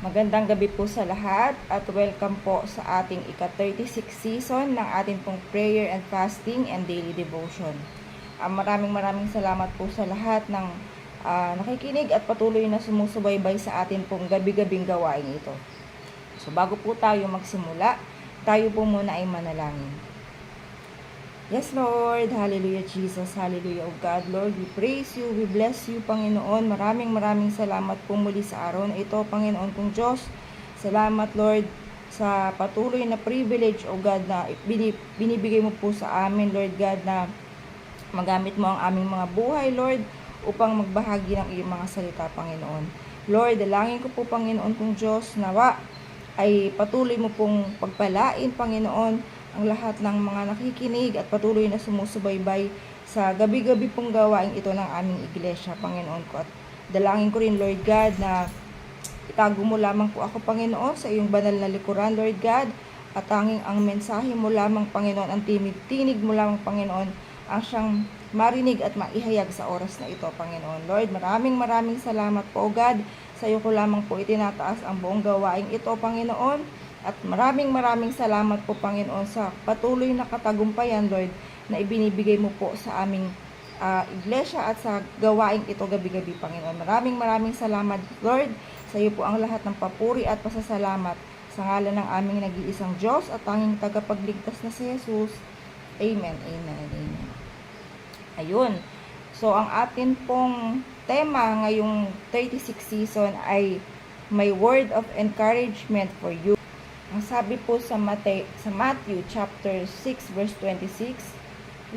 Magandang gabi po sa lahat at welcome po sa ating ika-36 season ng ating pong prayer and fasting and daily devotion. Ah, maraming maraming salamat po sa lahat ng ah, nakikinig at patuloy na sumusubaybay sa atin pong gabi-gabing gawain ito. So bago po tayo magsimula, tayo po muna ay manalangin. Yes, Lord. Hallelujah, Jesus. Hallelujah, O God. Lord, we praise you. We bless you, Panginoon. Maraming maraming salamat po muli sa araw na ito, Panginoon kong Diyos. Salamat, Lord, sa patuloy na privilege, O God, na bini- binibigay mo po sa amin, Lord God, na magamit mo ang aming mga buhay, Lord, upang magbahagi ng iyong mga salita, Panginoon. Lord, dalangin ko po, Panginoon kong Diyos, nawa ay patuloy mo pong pagpalain, Panginoon, ang lahat ng mga nakikinig at patuloy na sumusubaybay sa gabi-gabi pong gawain ito ng aming iglesia, Panginoon ko. At dalangin ko rin, Lord God, na itago mo lamang po ako, Panginoon, sa iyong banal na likuran, Lord God, at tanging ang mensahe mo lamang, Panginoon, ang tinig-tinig mo lamang, Panginoon, ang siyang marinig at maihayag sa oras na ito, Panginoon. Lord, maraming maraming salamat po, God. Sa iyo ko lamang po itinataas ang buong gawain ito, Panginoon. At maraming maraming salamat po, Panginoon, sa patuloy na katagumpayan, Lord, na ibinibigay mo po sa aming ah, iglesia at sa gawain ito gabi-gabi, Panginoon. Maraming maraming salamat, Lord. Sa iyo po ang lahat ng papuri at pasasalamat sa ngalan ng aming nag-iisang Diyos at tanging tagapagligtas na si Jesus. Amen, amen, amen. Ayun. So, ang atin pong tema ngayong 36 season ay may word of encouragement for you. Ang sabi po sa, Mate, sa Matthew chapter 6 verse 26,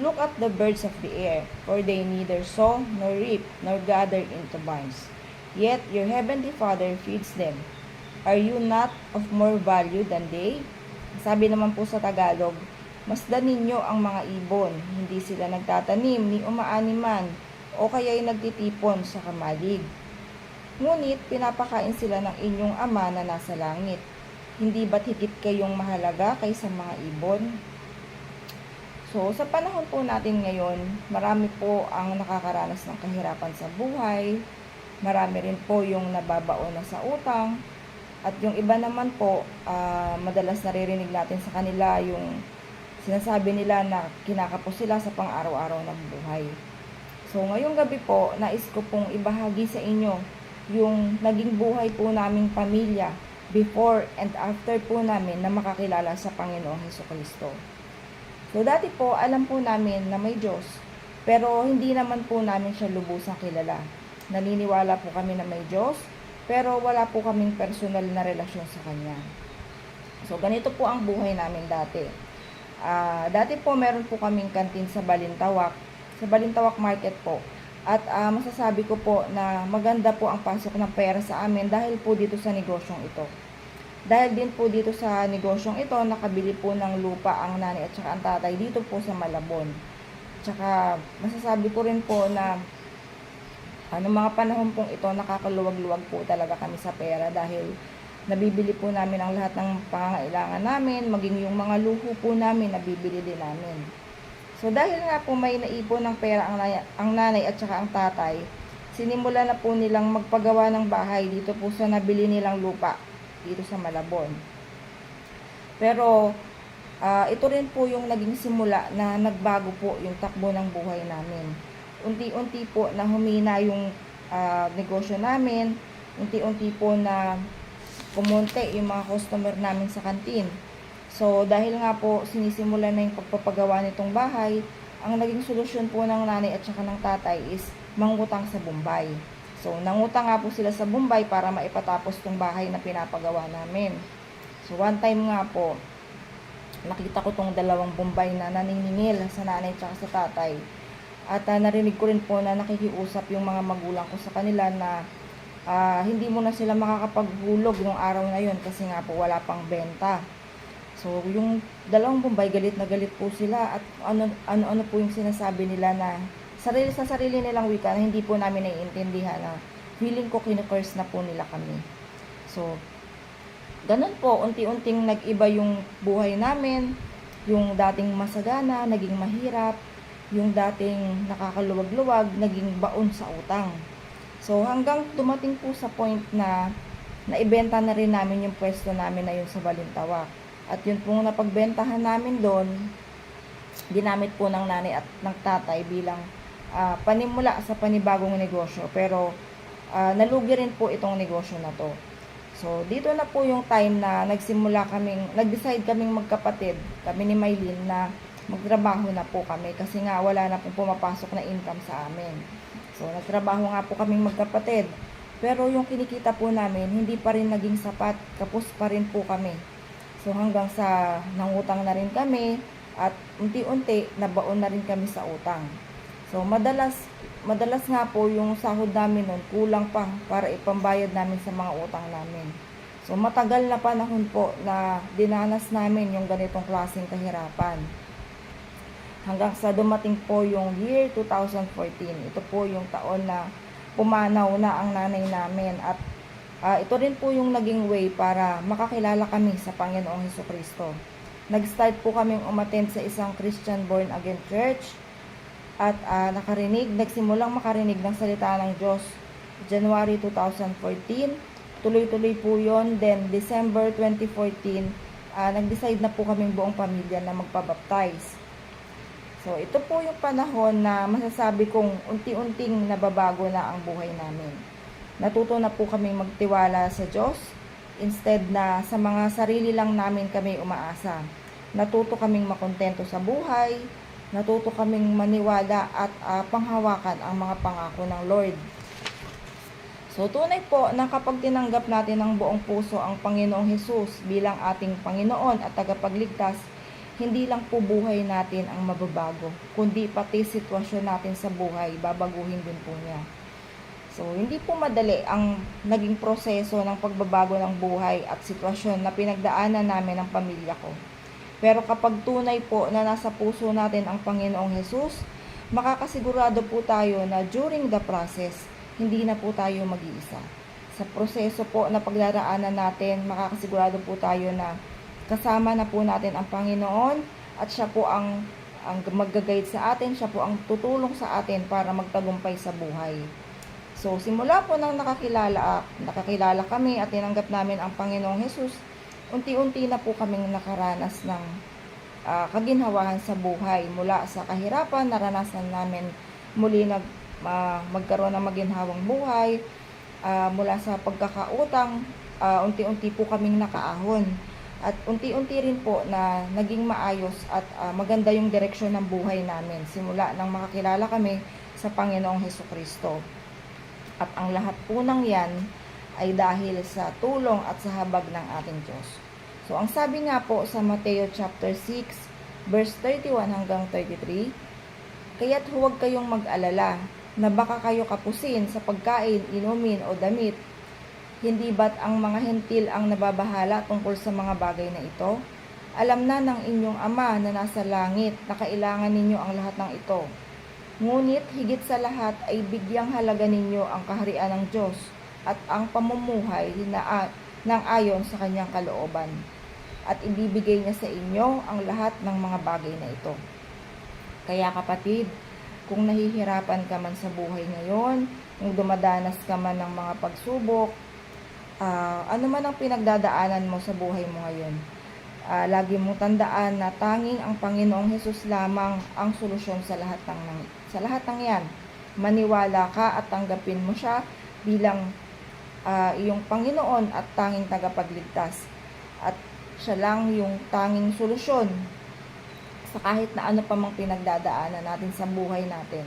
Look at the birds of the air, for they neither sow nor reap nor gather into barns. Yet your heavenly Father feeds them. Are you not of more value than they? Sabi naman po sa Tagalog, Masdan ninyo ang mga ibon, hindi sila nagtatanim ni umaaniman o kaya'y nagtitipon sa kamalig. Ngunit pinapakain sila ng inyong ama na nasa langit. Hindi ba't higit kayong mahalaga kaysa mga ibon? So, sa panahon po natin ngayon, marami po ang nakakaranas ng kahirapan sa buhay. Marami rin po yung nababaon na sa utang. At yung iba naman po, ah, madalas naririnig natin sa kanila yung sinasabi nila na kinakapos sila sa pang-araw-araw ng buhay. So, ngayong gabi po, nais ko pong ibahagi sa inyo yung naging buhay po naming pamilya before and after po namin na makakilala sa Panginoong Heso Kristo. So, dati po, alam po namin na may Diyos, pero hindi naman po namin siya lubusang kilala. Naniniwala po kami na may Diyos, pero wala po kaming personal na relasyon sa Kanya. So, ganito po ang buhay namin dati. Ah, dati po meron po kaming kantin sa Balintawak, sa Balintawak Market po. At ah, masasabi ko po na maganda po ang pasok ng pera sa amin dahil po dito sa negosyong ito. Dahil din po dito sa negosyong ito, nakabili po ng lupa ang nanay at saka ang tatay dito po sa Malabon. Tsaka masasabi ko rin po na ano mga panahon pong ito nakakaluwag-luwag po talaga kami sa pera dahil nabibili po namin ang lahat ng pangangailangan namin, maging yung mga luho po namin nabibili din namin. So dahil nga po may naipon ng pera ang, ang nanay at saka ang tatay, sinimula na po nilang magpagawa ng bahay dito po sa nabili nilang lupa dito sa Malabon. Pero ah, ito rin po yung naging simula na nagbago po yung takbo ng buhay namin. Unti-unti po na humina yung ah, negosyo namin, unti-unti po na kumonte yung mga customer namin sa kantin. So, dahil nga po sinisimula na yung pagpapagawa nitong bahay, ang naging solusyon po ng nanay at saka ng tatay is mangutang sa Bombay. So, nangutang nga po sila sa Bombay para maipatapos tong bahay na pinapagawa namin. So, one time nga po, nakita ko tong dalawang Bombay na naniningil sa nanay at sa tatay. At ah, narinig ko rin po na nakikiusap yung mga magulang ko sa kanila na ah, hindi mo na sila makakapaghulog nung araw na yun kasi nga po wala pang benta. So, yung dalawang Bombay, galit na galit po sila at ano, ano, ano po yung sinasabi nila na sarili sa sarili nilang wika na hindi po namin naiintindihan na feeling ko kinukurse na po nila kami. So, ganun po, unti-unting nag-iba yung buhay namin, yung dating masagana, naging mahirap, yung dating nakakaluwag-luwag, naging baon sa utang. So, hanggang dumating po sa point na naibenta na rin namin yung pwesto namin na yun sa Balintawak. At yun pong napagbentahan namin doon, ginamit po ng nanay at ng tatay bilang ah, panimula sa panibagong negosyo. Pero ah, nalugi rin po itong negosyo na to. So, dito na po yung time na nagsimula kaming, nag-decide kaming magkapatid, kami ni Maylin, na magtrabaho na po kami kasi nga wala na pong pumapasok na income sa amin. So, nagtrabaho nga po kaming magkapatid. Pero yung kinikita po namin, hindi pa rin naging sapat, kapos pa rin po kami. So, hanggang sa nangutang na rin kami at unti-unti nabaon na rin kami sa utang. So, madalas madalas nga po yung sahod namin nun kulang pa para ipambayad namin sa mga utang namin. So matagal na panahon po na dinanas namin yung ganitong klaseng kahirapan. Hanggang sa dumating po yung year 2014. Ito po yung taon na pumanaw na ang nanay namin at ah, ito rin po yung naging way para makakilala kami sa Panginoong Heso Kristo. Nag-start po kaming umattend sa isang Christian Born Again Church at ah, nakarinig, nagsimulang makarinig ng salita ng Diyos January 2014. Tuloy-tuloy po yon Then, December 2014, ah, nag-decide na po kaming buong pamilya na magpabaptize. So, ito po yung panahon na masasabi kong unti-unting nababago na ang buhay namin. Natuto na po kaming magtiwala sa Diyos instead na sa mga sarili lang namin kami umaasa. Natuto kaming makontento sa buhay, natuto kaming maniwala at ah, panghawakan ang mga pangako ng Lord. So tunay po na kapag tinanggap natin ng buong puso ang Panginoong Hesus bilang ating Panginoon at tagapagligtas, hindi lang po buhay natin ang mababago, kundi pati sitwasyon natin sa buhay, babaguhin din po niya. So, hindi po madali ang naging proseso ng pagbabago ng buhay at sitwasyon na pinagdaanan namin ng pamilya ko. Pero kapag tunay po na nasa puso natin ang Panginoong Hesus, makakasigurado po tayo na during the process, hindi na po tayo mag-iisa. Sa proseso po na pagdaraanan natin, makakasigurado po tayo na kasama na po natin ang Panginoon at siya po ang ang mag-guide sa atin, siya po ang tutulong sa atin para magtagumpay sa buhay. So, simula po nang nakakilala, nakakilala kami at tinanggap namin ang Panginoong Hesus, unti-unti na po kaming nakaranas ng ah, kaginhawahan sa buhay. Mula sa kahirapan, naranasan namin muli nag, ah, magkaroon ng maginhawang buhay. Ah, mula sa pagkakautang, ah, unti-unti po kaming nakaahon. At unti-unti rin po na naging maayos at ah, maganda yung direksyon ng buhay namin. Simula nang makakilala kami sa Panginoong Heso Kristo. At ang lahat po ng yan ay dahil sa tulong at sa habag ng ating Diyos. So, ang sabi nga po sa Mateo chapter 6, verse 31 hanggang 33, Kaya't huwag kayong mag-alala na baka kayo kapusin sa pagkain, inumin o damit. Hindi ba't ang mga hentil ang nababahala tungkol sa mga bagay na ito? Alam na ng inyong ama na nasa langit na kailangan ninyo ang lahat ng ito. Ngunit higit sa lahat ay bigyang halaga ninyo ang kaharian ng Diyos at ang pamumuhay na ng ayon sa kanyang kalooban. At ibibigay niya sa inyo ang lahat ng mga bagay na ito. Kaya kapatid, kung nahihirapan ka man sa buhay ngayon, kung dumadanas ka man ng mga pagsubok, ah, ano man ang pinagdadaanan mo sa buhay mo ngayon, ah, lagi mong tandaan na tanging ang Panginoong Hesus lamang ang solusyon sa lahat ng sa lahat ng yan. Maniwala ka at tanggapin mo siya bilang ah, iyong Panginoon at tanging tagapagligtas. At siya lang yung tanging solusyon sa kahit na ano pa mang pinagdadaanan natin sa buhay natin.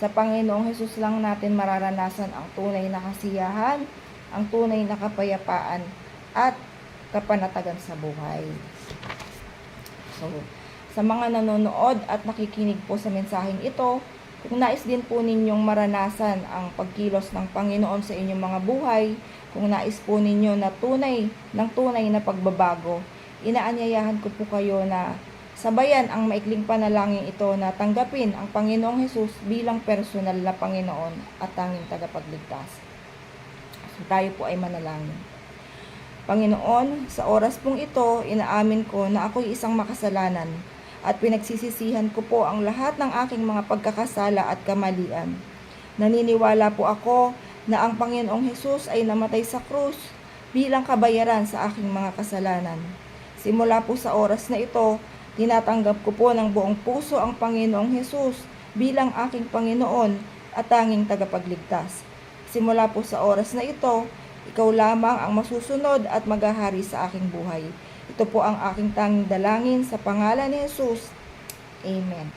Sa Panginoong Hesus lang natin mararanasan ang tunay na kasiyahan, ang tunay na kapayapaan, at kapanatagan sa buhay. So, sa mga nanonood at nakikinig po sa mensaheng ito, kung nais din po ninyong maranasan ang pagkilos ng Panginoon sa inyong mga buhay, kung nais po ninyo na tunay, ng tunay na pagbabago, inaanyayahan ko po kayo na sabayan ang maikling panalangin ito na tanggapin ang Panginoong Hesus bilang personal na Panginoon at tanging tagapagligtas. So tayo po ay manalangin. Panginoon, sa oras pong ito, inaamin ko na ako'y isang makasalanan at pinagsisisihan ko po ang lahat ng aking mga pagkakasala at kamalian. Naniniwala po ako na ang Panginoong Hesus ay namatay sa krus bilang kabayaran sa aking mga kasalanan. Simula po sa oras na ito, tinatanggap ko po ng buong puso ang Panginoong Hesus bilang aking Panginoon at tanging tagapagligtas. Simula po sa oras na ito, ikaw lamang ang masusunod at maghahari sa aking buhay. Ito po ang aking tanging dalangin sa pangalan ni Jesus. Amen.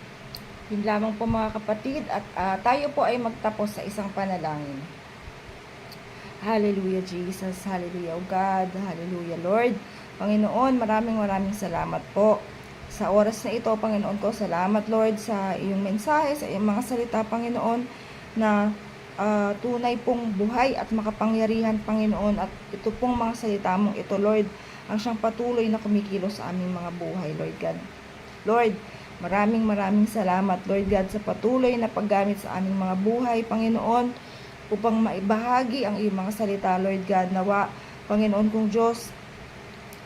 Yun lamang po mga kapatid at ah, tayo po ay magtapos sa isang panalangin. Hallelujah Jesus, Hallelujah God, Hallelujah Lord. Panginoon, maraming maraming salamat po. Sa oras na ito, Panginoon ko, salamat Lord sa iyong mensahe, sa iyong mga salita, Panginoon, na ah, tunay pong buhay at makapangyarihan, Panginoon. At ito pong mga salita mong ito, Lord, ang siyang patuloy na kumikilos sa aming mga buhay, Lord God. Lord, maraming maraming salamat, Lord God, sa patuloy na paggamit sa aming mga buhay, Panginoon, upang maibahagi ang iyong mga salita, Lord God. Nawa, Panginoon kong Diyos,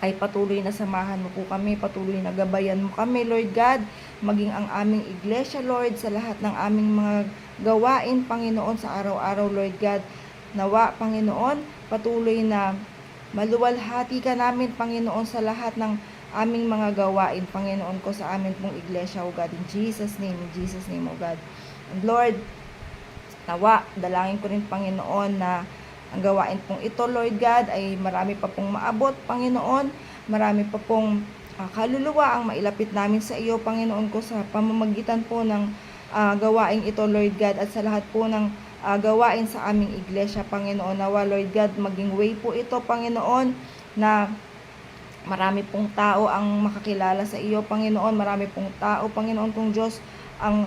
ay patuloy na samahan mo po kami, patuloy na gabayan mo kami, Lord God, maging ang aming iglesia, Lord, sa lahat ng aming mga gawain, Panginoon, sa araw-araw, Lord God. Nawa, Panginoon, patuloy na maluwalhati ka namin, Panginoon, sa lahat ng aming mga gawain, Panginoon ko, sa amin pong iglesia, O God, in Jesus' name, in Jesus' name, O God. And Lord, nawa, dalangin ko rin, Panginoon, na ang gawain pong ito, Lord God, ay marami pa pong maabot, Panginoon. Marami pa pong ah, kaluluwa ang mailapit namin sa iyo, Panginoon ko, sa pamamagitan po ng ah, gawain ito, Lord God, at sa lahat po ng ah, gawain sa aming iglesia, Panginoon. Nawa, Lord God, maging way po ito, Panginoon, na marami pong tao ang makakilala sa iyo, Panginoon. Marami pong tao, Panginoon kong Diyos, ang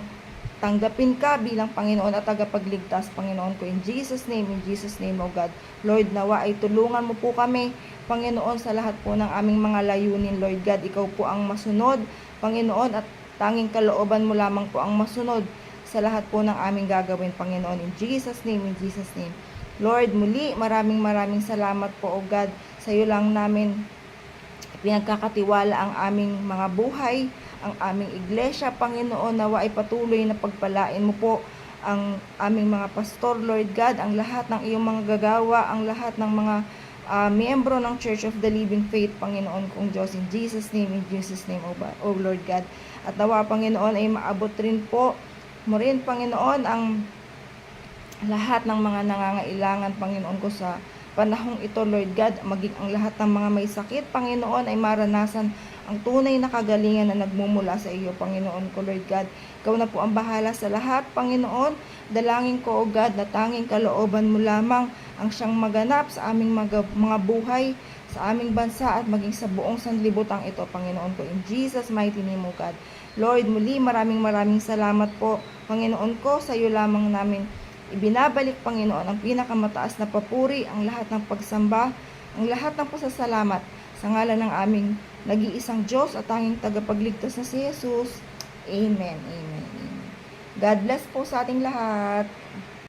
tanggapin ka bilang Panginoon at tagapagligtas, Panginoon ko. In Jesus' name, in Jesus' name, O God. Lord, nawa ay tulungan mo po kami, Panginoon, sa lahat po ng aming mga layunin, Lord God. Ikaw po ang masunod, Panginoon, at tanging kalooban mo lamang po ang masunod sa lahat po ng aming gagawin, Panginoon. In Jesus' name, in Jesus' name. Lord, muli, maraming maraming salamat po, O God. Sa iyo lang namin pinagkakatiwala ang aming mga buhay, ang aming iglesia, Panginoon, nawa ay patuloy na pagpalain mo po ang aming mga pastor, Lord God, ang lahat ng iyong mga gagawa, ang lahat ng mga ah, miyembro ng Church of the Living Faith, Panginoon kong Diyos, in Jesus' name, in Jesus' name, O, O Lord God. At nawa, Panginoon, ay maabot rin po mo rin, Panginoon, ang lahat ng mga nangangailangan, Panginoon ko, sa panahong ito, Lord God, maging ang lahat ng mga may sakit, Panginoon, ay maranasan ang tunay na kagalingan na nagmumula sa iyo, Panginoon ko, Lord God. Ikaw na po ang bahala sa lahat, Panginoon. Dalangin ko, O God, na tanging kalooban mo lamang ang siyang maganap sa aming mga, mga buhay, sa aming bansa at maging sa buong sanlibutan ito, Panginoon ko. In Jesus' mighty name, O God. Lord, muli maraming maraming salamat po, Panginoon ko, sa iyo lamang namin Ibinabalik, Panginoon, ang pinakamataas na papuri, ang lahat ng pagsamba, ang lahat ng pasasalamat sa ngalan ng aming nag-iisang Diyos at tanging tagapagligtas na si Jesus. Amen. Amen. Amen. God bless po sa ating lahat.